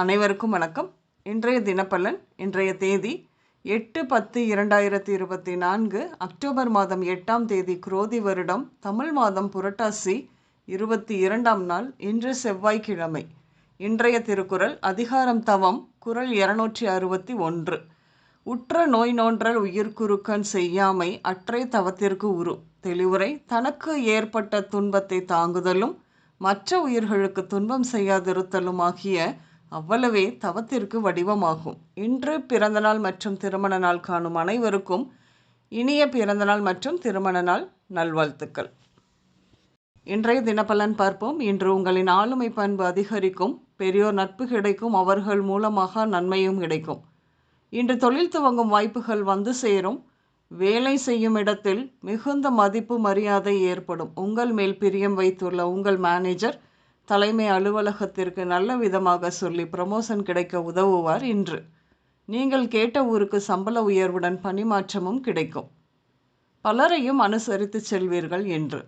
அனைவருக்கும் வணக்கம். இன்றைய தினப்பலன் இன்றைய தேதி எட்டு பத்து இரண்டாயிரத்தி இருபத்தி நான்கு அக்டோபர் மாதம் எட்டாம் தேதி குரோதி வருடம் தமிழ் மாதம் புரட்டாசி இருபத்தி இரண்டாம் நாள் இன்று செவ்வாய்க்கிழமை. இன்றைய திருக்குறள் அதிகாரம் தவம் குறள் இருநூற்றி அறுபத்தி ஒன்று. உற்ற நோய் நோன்றல் உயிர்க்குறுக்கன் செய்யாமை அற்றை தவத்திற்கு உரு. தெளிவுரை தனக்கு ஏற்பட்ட துன்பத்தை தாங்குதலும் மற்ற உயிர்களுக்கு துன்பம் செய்யாதிருத்தலும் ஆகிய அவ்வளவே தவத்திற்கு வடிவமாகும். இன்று பிறந்தநாள் மற்றும் திருமண நாள் காணும் அனைவருக்கும் இனிய பிறந்தநாள் மற்றும் திருமண நாள் நல்வாழ்த்துக்கள். இன்றைய தினப்பலன் பார்ப்போம். இன்று உங்களின் ஆளுமை பண்பு அதிகரிக்கும். பெரியோர் நட்பு கிடைக்கும். அவர்கள் மூலமாக நன்மையும் கிடைக்கும். இன்று தொழில் துவங்கும் வாய்ப்புகள் வந்து சேரும். வேலை செய்யும் இடத்தில் மிகுந்த மதிப்பு மரியாதை ஏற்படும். உங்கள் மேல் பிரியம் வைத்துள்ள உங்கள் மேனேஜர் தலைமை அலுவலகத்திற்கு நல்ல விதமாக சொல்லி ப்ரமோஷன் கிடைக்க உதவுவார் இன்று. நீங்கள் கேட்ட ஊருக்கு சம்பள உயர்வுடன் பணிமாற்றமும் கிடைக்கும். பலரையும் அனுசரித்து செல்வீர்கள் என்று.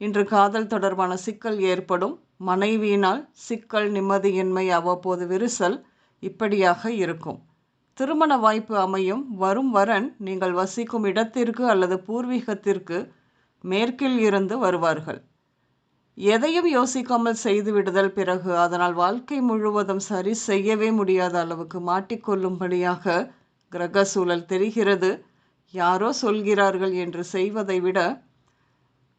இன்று காதல் தொடர்பான சிக்கல் ஏற்படும். மனைவியினால் சிக்கல் நிம்மதியின்மை அவ்வப்போது விரிசல் இப்படியாக இருக்கும். திருமண வாய்ப்பு அமையும். வரும் வரன் நீங்கள் வசிக்கும் இடத்திற்கு அல்லது பூர்வீகத்திற்கு மேற்கில் இருந்து வருவார்கள். எதையும் யோசிக்காமல் செய்து விடுதல் பிறகு அதனால் வாழ்க்கை முழுவதும் சரி செய்யவே முடியாத அளவுக்கு மாட்டிக்கொள்ளும்படியாக கிரக சூழல் தெரிகிறது. யாரோ சொல்கிறார்கள் என்று செய்வதை விட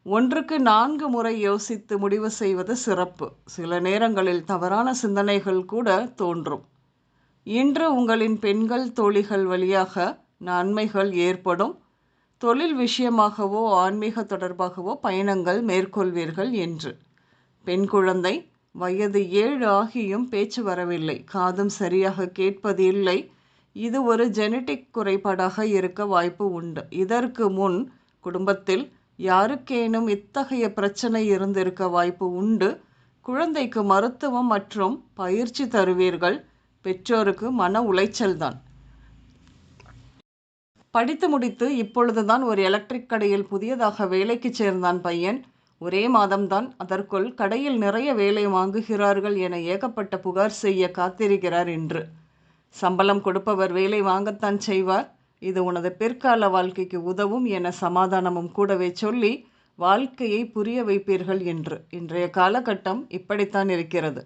ஒன்றுக்கு நான்கு முறை யோசித்து முடிவு செய்வது சிறப்பு. சில நேரங்களில் தவறான சிந்தனைகள் கூட தோன்றும். இன்று உங்களின் பெண்கள் தோழிகள் வழியாக நன்மைகள் ஏற்படும். தொழில் விஷயமாகவோ ஆன்மீக தொடர்பாகவோ பயணங்கள் மேற்கொள்வீர்கள் என்று. பெண் குழந்தை வயது ஏழு ஆகியும் பேச்சு வரவில்லை. காதும் சரியாக கேட்பது இல்லை. இது ஒரு ஜெனட்டிக் குறைபாடாக இருக்க வாய்ப்பு உண்டு. இதற்கு முன் குடும்பத்தில் யாருக்கேனும் இத்தகைய பிரச்சனை இருந்திருக்க வாய்ப்பு உண்டு. குழந்தைக்கு மருத்துவம் மற்றும் பயிற்சி தருவீர்கள். பெற்றோருக்கு மன உளைச்சல்தான். படித்து முடித்து இப்பொழுதுதான் ஒரு எலக்ட்ரிக் கடையில் புதியதாக வேலைக்கு சேர்ந்தான் பையன். ஒரே மாதம்தான் அதற்குள் கடையில் நிறைய வேலை வாங்குகிறார்கள் என ஏகப்பட்ட புகார் செய்ய காத்திருக்கிறார் என்று சம்பளம் கொடுப்பவர் வேலை வாங்கத்தான் செய்வார். இது உனது பிற்கால வாழ்க்கைக்கு உதவும் என சமாதானமும் கூடவே சொல்லி வாழ்க்கையை புரிய வைப்பீர்கள் என்று இன்றைய காலகட்டம் இப்படித்தான் இருக்கிறது.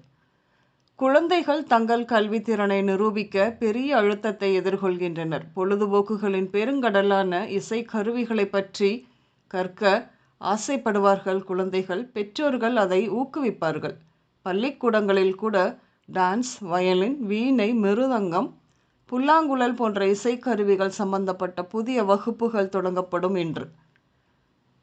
குழந்தைகள் தங்கள் கல்வித்திறனை நிரூபிக்க பெரிய அழுத்தத்தை எதிர்கொள்கின்றனர். பொழுதுபோக்குகளின் பெருங்கடலான இசை கருவிகளை பற்றி கற்க ஆசைப்படுவார்கள் குழந்தைகள். பெற்றோர்கள் அதை ஊக்குவிப்பார்கள். பள்ளிக்கூடங்களில் கூட டான்ஸ் வயலின் வீணை மிருதங்கம் புல்லாங்குழல் போன்ற இசைக்கருவிகள் சம்பந்தப்பட்ட புதிய வகுப்புகள் தொடங்கப்படும் என்று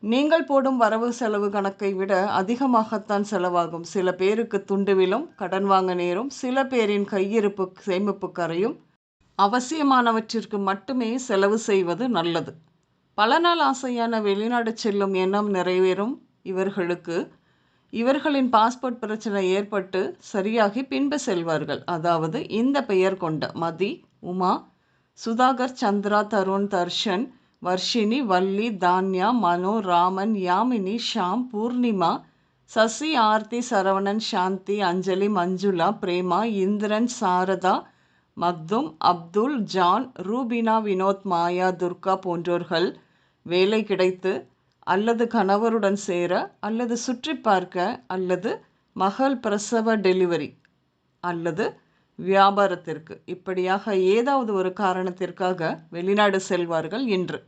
நீங்கள் போடும் வரவு செலவு கணக்கை விட அதிகமாகத்தான் செலவாகும். சில பேருக்கு துண்டுவிலும் கடன் வாங்க நேரும் சில பேரின் கையிருப்பு சேமிப்பு கரையும். அவசியமானவற்றிற்கு மட்டுமே செலவு செய்வது நல்லது. பல நாள் ஆசையான வெளிநாடு செல்லும் எண்ணம் நிறைவேறும் இவர்களுக்கு. இவர்களின் பாஸ்போர்ட் பிரச்சனை ஏற்பட்டு சரியாகி பின்பு செல்வார்கள். அதாவது இந்த பெயர் கொண்ட மதி உமா சுதாகர் சந்திரா தருண் தர்ஷன் வர்ஷினி வள்ளி தான்யா மனோ ராமன் யாமினி ஷாம் பூர்ணிமா சசி ஆர்த்தி சரவணன் சாந்தி அஞ்சலி மஞ்சுளா பிரேமா இந்திரன் சாரதா மக்தும் அப்துல் ஜான் ரூபினா வினோத் மாயா துர்கா போன்றோர்கள் வேலை கிடைத்து அல்லது கணவருடன் சேர அல்லது சுற்றி பார்க்க அல்லது மகள் பிரசவ டெலிவரி அல்லது வியாபாரத்திற்கு. இப்படியாக ஏதாவது ஒரு காரணத்திற்காக வெளிநாடு செல்வார்கள் இன்று.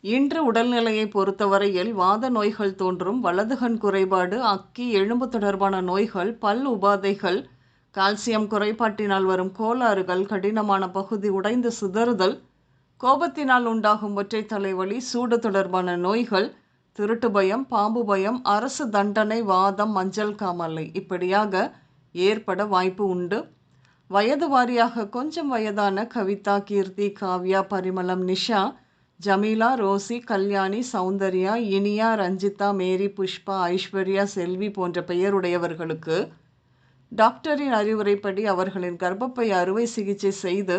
இன்று உடல்நிலையை பொறுத்தவரையில் வாத நோய்கள் தோன்றும் வலதுகண் குறைபாடு அக்கி எலும்பு தொடர்பான நோய்கள் பல் உபாதைகள் கால்சியம் குறைபாட்டினால் வரும் கோளாறுகள் கடினமான பகுதி உடைந்து சிதறுதல் கோபத்தினால் உண்டாகும் ஒற்றை தலைவலி சூடு தொடர்பான நோய்கள் திருட்டு பயம் பாம்பு பயம் அரசு தண்டனை வாதம் மஞ்சள் காமலை. இப்படியாக ஏற்பட வாய்ப்பு உண்டு. வயது வாரியாக கொஞ்சம் வயதான கவிதா கீர்த்தி காவ்யா பரிமளம் நிஷா ஜமீலா ரோசி கல்யாணி சௌந்தர்யா இனியா ரஞ்சிதா மேரி புஷ்பா ஐஸ்வர்யா செல்வி போன்ற பெயருடையவர்களுக்கு டாக்டரின் அறிவுரைப்படி அவர்களின் கர்ப்பப்பை அறுவை சிகிச்சை செய்து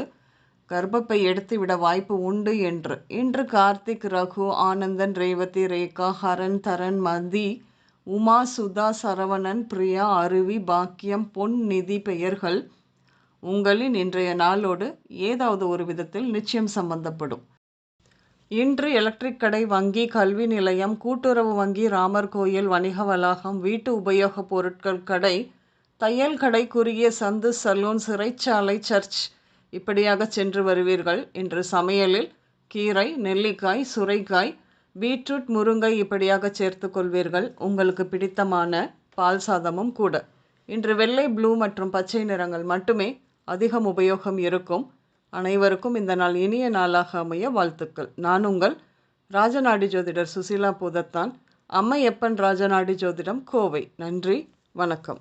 கர்ப்பப்பை எடுத்துவிட வாய்ப்பு உண்டு என்று. இன்று கார்த்திக் ரகு ஆனந்தன் ரேவதி ரேகா ஹரன் தரன் மதி உமா சுதா சரவணன் பிரியா அருவி பாக்கியம் பொன் நிதி பெயர்கள் உங்களின் இன்றைய நாளோடு ஏதாவது ஒரு விதத்தில் நிச்சயம் சம்பந்தப்படும். இன்று எலக்ட்ரிக் கடை வங்கி கல்வி நிலையம் கூட்டுறவு வங்கி ராமர் கோயில் வணிக வளாகம் வீட்டு உபயோகப் பொருட்கள் கடை தையல் கடை குறுகிய சந்து சலூன் சிறைச்சாலை சர்ச் இப்படியாக சென்று வருவீர்கள். இன்று சமையலில் கீரை நெல்லிக்காய் சுரைக்காய் பீட்ரூட் முருங்கை இப்படியாக சேர்த்து கொள்வீர்கள். உங்களுக்கு பிடித்தமான பால் சாதமும் கூட. இன்று வெள்ளை ப்ளூ மற்றும் பச்சை நிறங்கள் மட்டுமே அதிகம் உபயோகம் இருக்கும். அனைவருக்கும் இந்த நாள் இனிய நாளாக அமைய வாழ்த்துக்கள். நான் உங்கள் ராஜநாடி ஜோதிடர் சுசீலா பூதத்தான். அம்மையப்பன் ராஜநாடி ஜோதிடம் கோவை. நன்றி. வணக்கம்.